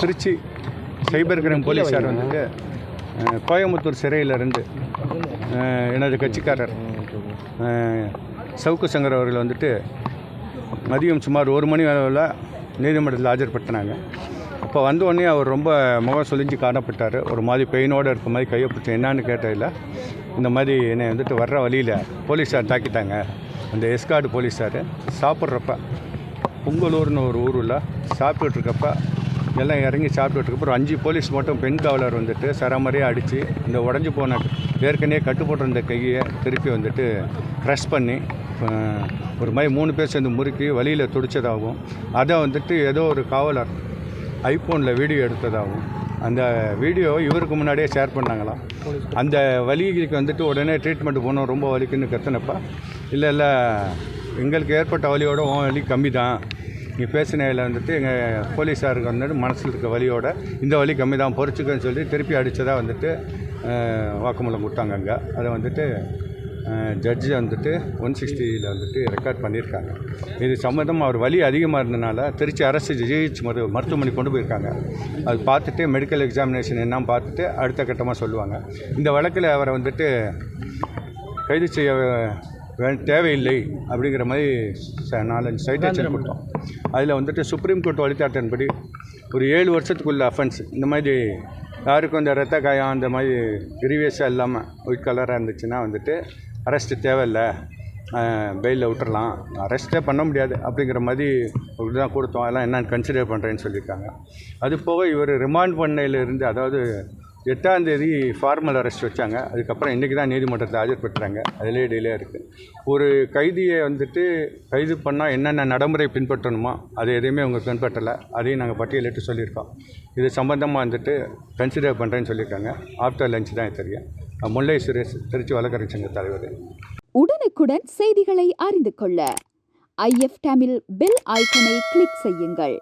Trichy cyber crime போலீஸார் வந்துட்டு கோயம்புத்தூர் சிறையிலிருந்து எனது கட்சிக்காரர் சவுக்கு சங்கர் அவர்கள் வந்துட்டு மதியம் சுமார் ஒரு மணி அளவில் நீதிமன்றத்தில் ஆஜர்படுத்தினாங்க. அப்போ வந்த உடனே அவர் ரொம்ப முகம் சொலிஞ்சு காணப்பட்டார். ஒரு மாதிரி பெயினோடு இருக்க மாதிரி கையை பிடிச்சி என்னான்னு கேட்டதில்ல. இந்த மாதிரி என்னை வந்துட்டு வர்ற வழியில் போலீஸார் தாக்கிட்டாங்க. அந்த எஸ்கார்டு போலீஸார். சாப்பிட்றப்ப புங்கலூர்னு ஒரு ஊரில் சாப்பிட்டுட்ருக்கப்ப எல்லாம் இறங்கி சாப்பிட்டுட்ருக்கப்ப அஞ்சு போலீஸ் மட்டும் பெண் காவலர் வந்துட்டு சராமரியாக அடித்து இந்த உடஞ்சி போன ஏற்கனவே கட்டு போட்டிருந்த கையை திருப்பி வந்துட்டு க்ரஷ் பண்ணி ஒரு மாதிரி மூணு பேர் சேர்ந்து முறுக்கி வழியில் துடிச்சதாகவும் அதை வந்துட்டு ஏதோ ஒரு காவலர் ஐஃபோனில் வீடியோ எடுத்ததாகவும் அந்த வீடியோ இவருக்கு முன்னாடியே ஷேர் பண்ணாங்களாம் அந்த வலிக்கு வந்துட்டு உடனே ட்ரீட்மெண்ட் போனோம் ரொம்ப வலிக்குன்னு கத்துனப்ப இல்லை இல்லை எங்களுக்கு ஏற்பட்ட வலியோட உன் வலி கம்மி தான் நீ பேசினதில் வந்துட்டு எங்கள் போலீஸாருக்கு வந்துட்டு மனசில் இருக்க வழியோட இந்த வழி கம்மி தான் பொறிச்சுக்கன்னு சொல்லி திருப்பி அடித்ததாக வந்துட்டு வாக்குமூலம் கொடுத்தாங்க அங்கே. அதை வந்துட்டு ஜட்ஜி வந்துட்டு ஒன் சிக்ஸ்டியில் வந்துட்டு ரெக்கார்ட் பண்ணியிருக்காங்க. இது சம்மந்தமாக அவர் வலி அதிகமாக இருந்தனால திருச்சி அரசு ஜிஹெச் மரு மருத்துவமனை கொண்டு போயிருக்காங்க. அது பார்த்துட்டு மெடிக்கல் எக்ஸாமினேஷன் என்னன்னு பார்த்துட்டு அடுத்த கட்டமாக சொல்லுவாங்க. இந்த வழக்கில் அவரை வந்துட்டு கைது செய்ய தேவையில்லை அப்படிங்கிற மாதிரி ச- நாலஞ்சு சைட்டேஷன் கொடுத்தோம் அதில் வந்துட்டு சுப்ரீம் கோர்ட் வழிகாட்டின்படி ஒரு ஏழு வருஷத்துக்குள்ள அஃபென்ஸ் இந்த மாதிரி யாருக்கும் இந்த ரத்த காயம் அந்த மாதிரி கிரீவியஸாக இல்லாமல் ஒயிட் கலராக இருந்துச்சுன்னா வந்துட்டு அரெஸ்ட்டு தேவையில்லை. பெயிலில் விட்டுறலாம். அரெஸ்ட்டே பண்ண முடியாது அப்படிங்கிற மாதிரி ஒரு தான் கொடுத்தோம். அதெல்லாம் என்னென்னு கன்சிடர் பண்ணுறேன்னு சொல்லியிருக்காங்க. அது போக இவர் ரிமாண்ட் பண்ணையிலிருந்து அதாவது எட்டாந்தேதி ஃபார்மல் அரெஸ்ட் வச்சாங்க. அதுக்கப்புறம் இன்றைக்கி தான் நீதிமன்றத்தில் ஆஜர்படுத்துகிறாங்க அதிலே டிலே இருக்குது ஒரு கைதியை வந்துட்டு கைது பண்ணால் என்னென்ன நடைமுறை பின்பற்றணுமோ அது எதையுமே அவங்க பின்பற்றலை. அதையும் நாங்கள் பட்டியலிட்டு சொல்லியிருக்கோம். இது சம்பந்தமாக வந்துட்டு கன்சிடர் பண்ணுறேன்னு சொல்லியிருக்காங்க. ஆஃப்டர் லஞ்ச் தான் தெரியும். முல்லை சுரேஷ் திருச்சி வழக்கறி சங்க தலைவர். உடனுக்குடன் செய்திகளை அறிந்து கொள்ள. ஐஎஃப் தமிழ் பெல் ஐக்கனை கிளிக் செய்யுங்கள்.